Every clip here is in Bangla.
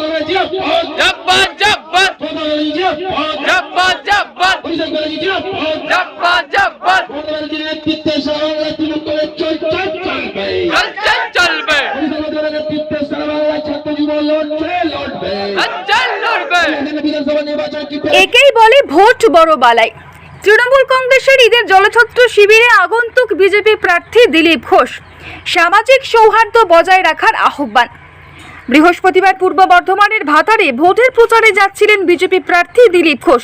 কংগ্রেস জিন্দাবাদ জব্বার জব্বার। মমতা ব্যানার্জি জিন্দাবাদ জব্বার জব্বার। অভিষেক ব্যানার্জি জিন্দাবাদ জব্বার জব্বার। নেতৃত্বে সারা বাংলায় তৃণমূল কংগ্রেস চলছে চলবে। চলছে চলবে নেতৃত্বে সারা বাংলায় ছাত্র যুব লড়ছে লড়বে। লড়বে বিধানসভা নির্বাচন একেই বলে ভোট বড় বালাই। তৃণমূল কংগ্রেসের ঈদের জলছত্র শিবিরে আগন্তুক বিজেপি প্রার্থী দিলীপ ঘোষ। সামাজিক সৌহার্দ্য বজায় রাখার আহ্বান। বৃহস্পতিবার পূর্ব বর্ধমানের ভাতারে ভোটের প্রচারে যাচ্ছিলেন বিজেপি প্রার্থী দিলীপ ঘোষ।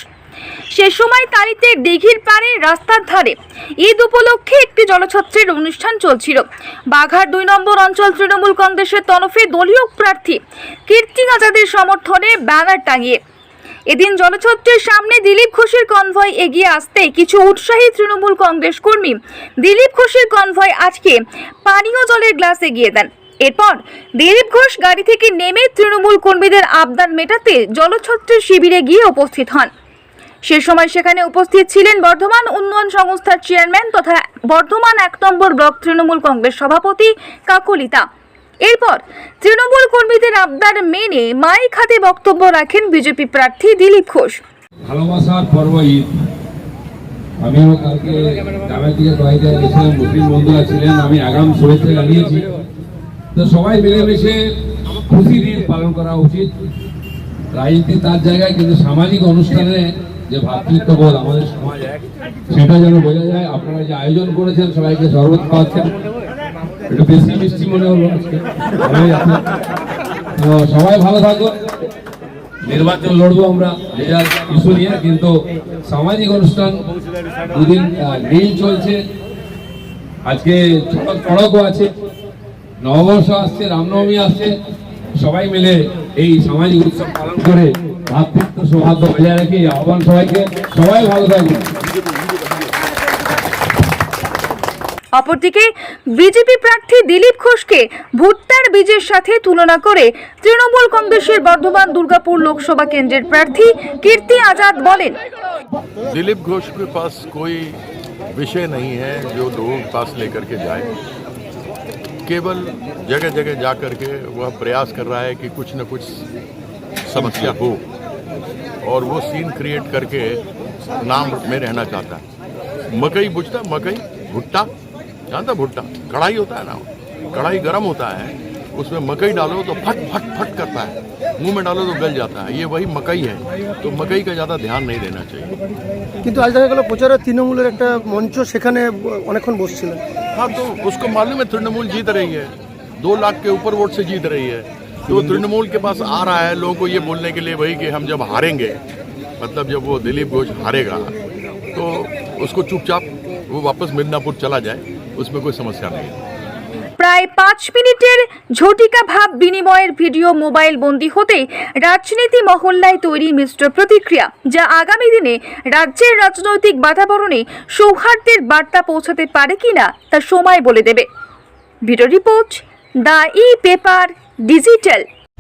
সে সময় তারিতে দিঘির পাড়ে রাস্তার ধারে ঈদ উপলক্ষে একটি জলছত্রের অনুষ্ঠান চলছিল। বাঘার দুই নম্বর অঞ্চল তৃণমূল কংগ্রেসের তরফে দলীয় প্রার্থী কীর্তি আজাদের সমর্থনে ব্যানার টাঙিয়ে। এদিন জলছত্রের সামনে দিলীপ ঘোষের কনভয় এগিয়ে আসতে কিছু উৎসাহী তৃণমূল কংগ্রেস কর্মী দিলীপ ঘোষের কনভয় আজকে পানীয় জলের গ্লাস এগিয়ে দেন। এরপর দিলীপ ঘোষ গাড়ি থেকে নেমে তৃণমূল কর্মীদের আবদার মেটাতে জলছত্রের শিবিরে গিয়ে উপস্থিত হন। সে সময় সেখানে উপস্থিত ছিলেন বর্ধমান উন্নয়ন সংস্থার চেয়ারম্যান তথা বর্ধমান এক নম্বর ব্লক তৃণমূল কংগ্রেস সভাপতি কাকলিতা। এরপর তৃণমূল কর্মীদের আবদার মেনে মাইক হাতে বক্তব্য রাখেন বিজেপি প্রার্থী দিলীপ ঘোষ। ভালোবাসার পর্ব ঈদ। আমিও কালকে গ্রামের দিকে মুসলিম বন্ধুরা ছিলেন। আমি আগাম শুভেচ্ছা জানিয়েছি। তো সবাই মিলেমিশে খুশি দিন পালন করা উচিত। রাজনীতি তার জায়গায়, কিন্তু সামাজিক অনুষ্ঠানে যে ভ্রাতৃত্ববোধ আমাদের সমাজ, সেটা যেন বোঝা যায়। আপনারা যে আয়োজন করেছেন, সবাইকে শরবত খাওয়াচ্ছেন। একটু বেশি মিষ্টি মনে হলো তো সবাই ভালো থাকুন। নির্বাচন লড়বো আমরা রেজাল্ট ইস্যু নিয়ে, কিন্তু সামাজিক অনুষ্ঠান দুদিন নীল চলছে। আজকে চড়ক চড়কও আছে। নববর্ষ আসছে রামনবমী আসছে সবাই মিলে এই সামাজিক উৎসব পালন করে ভাতৃত্ব সৌহার্দ্য বজায় রেখে এই আহ্বান সবাইকে সবাই ভালো থাকবে অপরদিকে বিজেপি প্রার্থী দিলীপ ঘোষকে ভুট্টার বীজের সাথে তুলনা করে তৃণমূল কংগ্রেসের বর্ধমান দুর্গাপুর লোকসভা কেন্দ্রের প্রার্থী কীর্তি আজাদ বলেন दिलीप घोष के पास कोई विषय नहीं है जो लोगों के पास लेकर के जाए केवल जगह जगह जा कर के वह प्रयास कर रहा है कि कुछ न कुछ समस्या हो और वो सीन क्रिएट करके नाम में रहना चाहता है मकई बुझता मकई भुट्टा जानता भुट्टा कढ़ाई होता है ना कढ़ाई गर्म होता है उसमें मकई डालो तो फट फट फट करता है मुंह में डालो तो गल जाता है ये वही मकई है तो मकई का ज़्यादा ध्यान नहीं देना चाहिए কিন্তু আজ দেখা গেল প্রচারে তৃণমূলের একটা মঞ্চ সেখানে অনেকক্ষণ বসছিলেন हाँ तो उसको मालूम है तृणमूल जीत रही है। दो लाख के ऊपर वोट से जीत रही है। तो तृणमूल के पास आ रहा है लोगों को ये बोलने के लिए भाई कि हम जब हारेंगे मतलब जब वो दिलीप घोष हारेगा तो उसको चुपचाप वो वापस मिदनापुर चला जाए, उसमें कोई समस्या नहीं है। প্রায় পাঁচ মিনিটের ঝটিকা ভাব বিনিময়ের ভিডিও মোবাইল বন্দী হতে রাজনীতি মহল্লায় তৈরি মিশ্র প্রতিক্রিয়া, যা আগামী দিনে রাজ্যের রাজনৈতিক বাতাবরণে সৌহার্দ্যের বার্তা পৌঁছাতে পারে কিনা তা সময় বলে দেবে। Video report, the e paper digital.